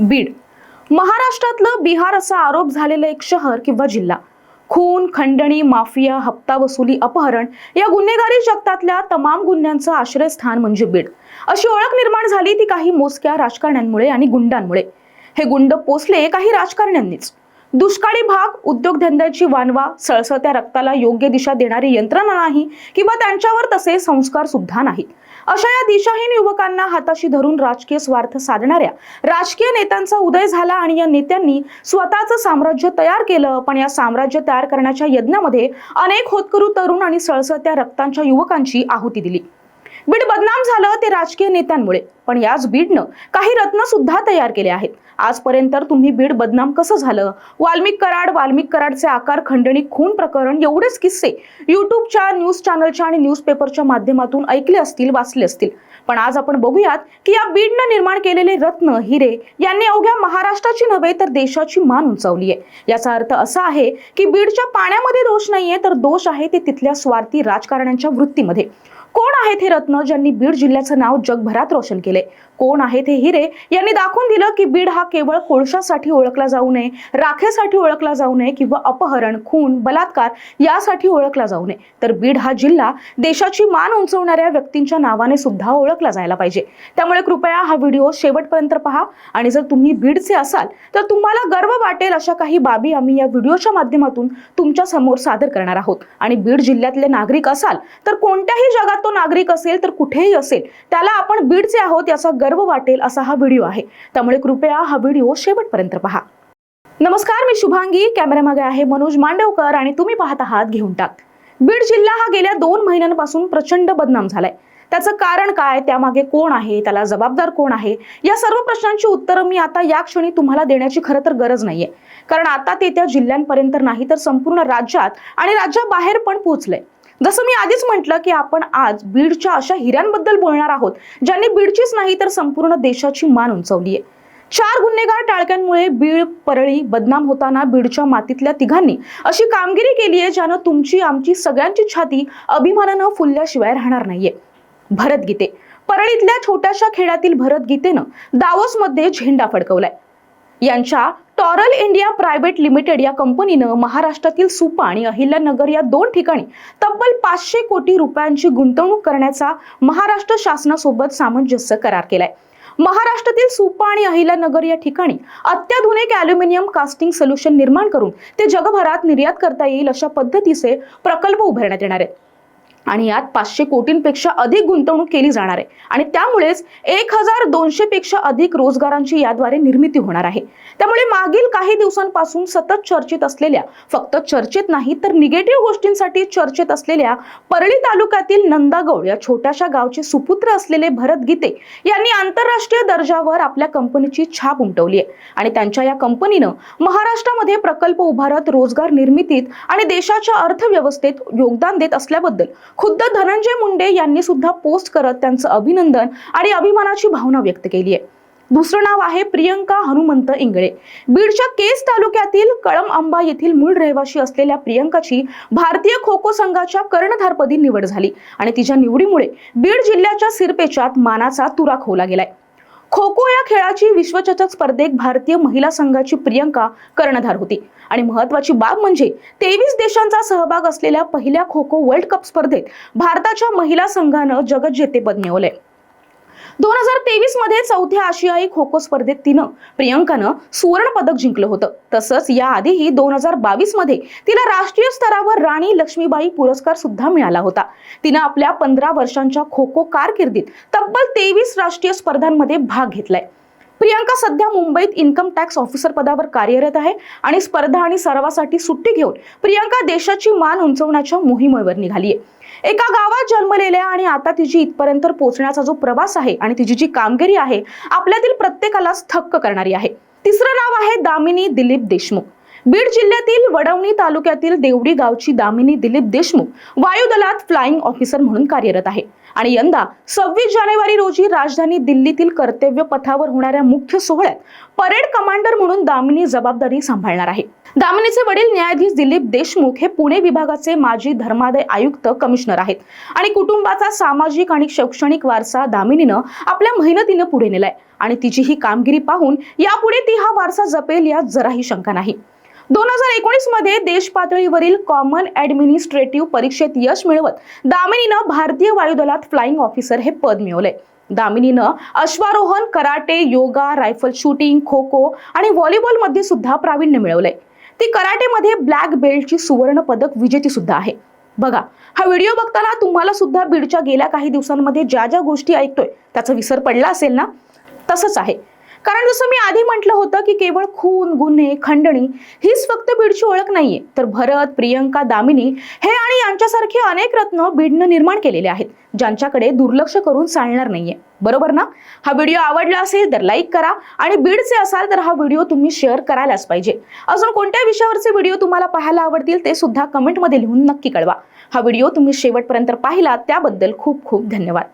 बीड. महाराष्ट्रातलं बिहार असा आरोप झालेलं एक शहर किंवा जिल्हा. खून खंडणी माफिया हप्ता वसुली अपहरण या गुन्हेगारी जगतातल्या तमाम गुन्ह्यांचं आश्रयस्थान म्हणजे बीड. अशी ओळख निर्माण झाली ती काही मोजक्या राजकारण्यांमुळे आणि गुंडांमुळे. हे गुंड पोचले काही राजकारण्यांनीच. दुष्काळी भाग उद्योगधंद्याची वानवा सळसळत्या रक्ताला योग्य दिशा देणारी यंत्रणा नाही किंवा त्यांच्यावर तसे संस्कार सुद्धा नाहीत. अशा या दिशाहीन युवकांना हाताशी धरून राजकीय स्वार्थ साधणाऱ्या राजकीय नेत्यांचा उदय झाला आणि या नेत्यांनी स्वतःचं साम्राज्य तयार केलं. पण या साम्राज्य तयार करण्याच्या यज्ञामध्ये अनेक होतकरू तरुण आणि सळसळत्या रक्तांच्या युवकांची आहुती दिली. बीड बदनाम झालं ते राजकीय नेत्यांमुळे. पण याच बीडनं काही रत्न सुद्धा तयार केले आहेत. आजपर्यंत तुम्ही बीड बदनाम कसं झालं? वाल्मिक कराड वाल्मिक कराडचे आकार खंडणी खून प्रकरण एवढेच किस्से युट्यूबच्या न्यूज चॅनलच्या आणि न्यूजपेपरच्या माध्यमातून ऐकले असतील वाचले असतील. पण आज आपण बघूयात की या बीडनं निर्माण केलेले रत्न हिरे यांनी अवघ्या महाराष्ट्राची नव्हे तर देशाची मान उंचावली आहे. याचा अर्थ असा आहे की बीडच्या पाण्यामध्ये दोष नाहीये तर दोष आहे ते तिथल्या स्वार्थी राजकारण्यांच्या वृत्तीमध्ये. कोण आहेत हे रत्न ज्यांनी बीड जिल्ह्याचं नाव जगभरात रोशन केले? कोण आहेत हे हिरे? यांनी दाखवून दिलं की बीड हा केवळ कोळशासाठी ओळखला जाऊ नये राखेसाठी ओळखला जाऊ नये किंवा अपहरण खून बलात्कार यासाठी ओळखला जाऊ नये. तर बीड हा जिल्हा देशाची मान उंचवणाऱ्या व्यक्तींच्या नावाने सुद्धा ओळखला जायला पाहिजे. त्यामुळे कृपया हा व्हिडिओ शेवटपर्यंत पहा आणि जर तुम्ही बीडचे असाल तर तुम्हाला गर्व वाटेल अशा काही बाबी आम्ही या व्हिडिओच्या माध्यमातून तुमच्यासमोर सादर करणार आहोत. आणि बीड जिल्ह्यातले नागरिक असाल तर कोणत्याही जगात तो नागरिक असेल तर कुठेही असेल त्याला आपण बीडचे आहोत याचा गर्व वाटेल असा हा व्हिडिओ आहे. त्यामुळे कृपया हा व्हिडिओ शेवटपर्यंत पहा. नमस्कार मी शुभांगी. कॅमेऱ्यामागे आहे मनोज मांडवकर आणि तुम्ही पाहत आहात घेऊन टाक. बीड जिल्हा हा गेल्या दोन महिन्यांपासून प्रचंड बदनाम झालाय. त्याचं कारण काय? त्यामागे कोण आहे? त्याला जबाबदार कोण आहे? या सर्व प्रश्नांची उत्तरं मी आता या क्षणी तुम्हाला देण्याची खरं तर गरज नाहीये. कारण आता ते त्या जिल्ह्यांपर्यंत नाही तर संपूर्ण राज्यात आणि राज्याबाहेर पण पोहोचलंय जसं मी आधीच म्हटलं की आपण आज बीडच्या अशा हिऱ्यांबद्दल बोलणार आहोत ज्यांनी बीडचीच नाही तर संपूर्ण देशाची मान उंचवली आहे. चार गुन्हेगार टाळक्यांमुळे बीड परळी बदनाम होताना बीडच्या मातीतल्या तिघांनी अशी कामगिरी केली आहे ज्यानं तुमची आमची सगळ्यांची छाती अभिमानानं फुलल्याशिवाय राहणार नाहीये. भरत गीते परळीतल्या छोट्याशा खेड्यातील भरत गीतेनं दावोसमध्ये झेंडा फडकवलाय. यांच्या टॉरल इंडिया प्रायव्हेट लिमिटेड या कंपनीनं महाराष्ट्रातील सुपा आणि अहिल्यानगर या दोन ठिकाणी तब्बल पाचशे कोटी रुपयांची गुंतवणूक करण्याचा महाराष्ट्र शासनासोबत सामंजस्य करार केलाय. महाराष्ट्रातील सुपा आणि अहिल्यानगर या ठिकाणी अत्याधुनिक अॅल्युमिनियम कास्टिंग सोल्युशन निर्माण करून ते जगभरात निर्यात करता येईल अशा पद्धतीचे प्रकल्प उभारण्यात येणार आहेत. आणि यात पाचशे कोटींपेक्षा अधिक गुंतवणूक केली जाणार आहे. आणि त्यामुळेच एक हजार दोनशे पेक्षा अधिक रोजगारांची याद्वारे निर्मिती होणार आहे. त्यामुळे मागील काही दिवसांपासून सतत चर्चेत असलेल्या फक्त चर्चेत नाही तर निगेटिव्ह गोष्टींसाठी चर्चेत असलेल्या परळी तालुक्यातील नंदागौड या छोट्याशा गावचे सुपुत्र असलेले भरत गीते यांनी आंतरराष्ट्रीय दर्जावर आपल्या कंपनीची छाप उमटवली आहे. आणि त्यांच्या या कंपनीनं महाराष्ट्रामध्ये प्रकल्प उभारत रोजगार निर्मितीत आणि देशाच्या अर्थव्यवस्थेत योगदान देत असल्याबद्दल खुद्द धनंजय मुंडे यांनी सुद्धा पोस्ट करत त्यांचं अभिनंदन आणि अभिमानाची भावना व्यक्त केली आहे. दुसरं नाव आहे प्रियंका हनुमंत इंगळे. बीडच्या केस तालुक्यातील कळम आंबा येथील मूळ रहिवाशी असलेल्या प्रियंकाची भारतीय खो खो संघाच्या कर्णधारपदी निवड झाली आणि तिच्या निवडीमुळे बीड जिल्ह्याच्या सिरपेचात मानाचा तुरा खोवला गेलाय. खो खो या खेळाची विश्वचषक स्पर्धेत भारतीय महिला संघाची प्रियंका कर्णधार होती. आणि महत्वाची बाब म्हणजे तेवीस देशांचा सहभाग असलेल्या पहिल्या खो खो वर्ल्ड कप स्पर्धेत भारताच्या महिला संघानं जगज्जेतेपद मिळवलंय. दोन हजार तेवीसमध्ये चौथ्या आशियाई खो खो स्पर्धेत तिनं प्रियंकानं सुवर्ण पदक जिंकलं होतं. तसंच याआधीही दोन हजार बावीसमध्ये तिला राष्ट्रीय स्तरावर राणी लक्ष्मीबाई पुरस्कार सुद्धा मिळाला होता. तिनं आपल्या पंधरा वर्षांच्या खो खो कारकिर्दीत तब्बल तेवीस राष्ट्रीय स्पर्धांमध्ये भाग घेतलाय. प्रियंका सध्या मुंबईत इन्कम टॅक्स ऑफिसर पदावर कार्यरत आहे आणि स्पर्धा आणि सरावासाठी सुट्टी घेऊन प्रियंका देशाची मान उंचवण्याच्या मोहिमेवर निघाली आहे एका गावात जन्मलेल्या आणि आता तिची इथपर्यंत पोहोचण्याचा जो प्रवास आहे आणि तिची जी कामगिरी आहे आपल्यातील प्रत्येकालाच थक्क करणारी आहे. तिसरं नाव आहे दामिनी दिलीप देशमुख. बीड जिल्ह्यातील वडवणी तालुक्यातील देवडी गावची दामिनी दिलीप देशमुख वायुदलात फ्लाइंग ऑफिसर म्हणून कार्यरत आहे. आणि यंदा सव्वीस जानेवारी रोजी राजधानी दिल्लीतील कर्तव्य पथावर होणाऱ्या मुख्य सोहळ्यात परेड कमांडर म्हणून दामिनी जबाबदारी सांभाळणार आहे. दामिनीचे वडील न्यायाधीश दिलीप देशमुख हे पुणे विभागाचे माजी धर्मादाय आयुक्त कमिशनर आहेत. आणि कुटुंबाचा सामाजिक आणि शैक्षणिक वारसा दामिनीनं आपल्या मेहनतीनं पुढे नेलाय. आणि तिची ही कामगिरी पाहून यापुढे ती हा वारसा जपेल यात जराही शंका नाही. दोन हजार एकोणीसमध्ये देश पातळीवरील कॉमन ऍडमिनिस्ट्रेटिव्ह परीक्षेत यश मिळवत दामिनीनं भारतीय वायुदलात फ्लाइंग ऑफिसर हे पद मिळवले दामिनीनं अश्वारोहण karate yoga rifle shooting kho kho आणि व्हॉलीबॉलमध्ये सुद्धा प्रावीण्य मिळवलंय. ती कराटेमध्ये ब्लॅक बेल्टची सुवर्ण पदक विजेती सुद्धा आहे. बघा हा व्हिडिओ बघताना तुम्हाला सुद्धा बीडच्या गेल्या काही दिवसांमध्ये ज्या ज्या गोष्टी ऐकतोय त्याचा विसर पडला असेल ना? तसंच आहे. कारण जसं मी आधी म्हटलं होतं की केवळ खून गुन्हे खंडणी हीच फक्त बीडची ओळख नाहीये. तर भरत प्रियंका दामिनी हे आणि यांच्यासारखे अनेक रत्न बीडनं निर्माण केलेले आहेत ज्यांच्याकडे दुर्लक्ष करून चालणार नाहीये. बरोबर ना? हा व्हिडिओ आवडला असेल तर लाईक करा आणि बीडचे असाल तर हा व्हिडिओ तुम्ही शेअर करायलाच पाहिजे. अजून कोणत्या विषयावरचे व्हिडिओ तुम्हाला पाहायला आवडतील ते सुद्धा कमेंटमध्ये लिहून नक्की कळवा. हा व्हिडिओ तुम्ही शेवटपर्यंत पाहिला त्याबद्दल खूप खूप धन्यवाद.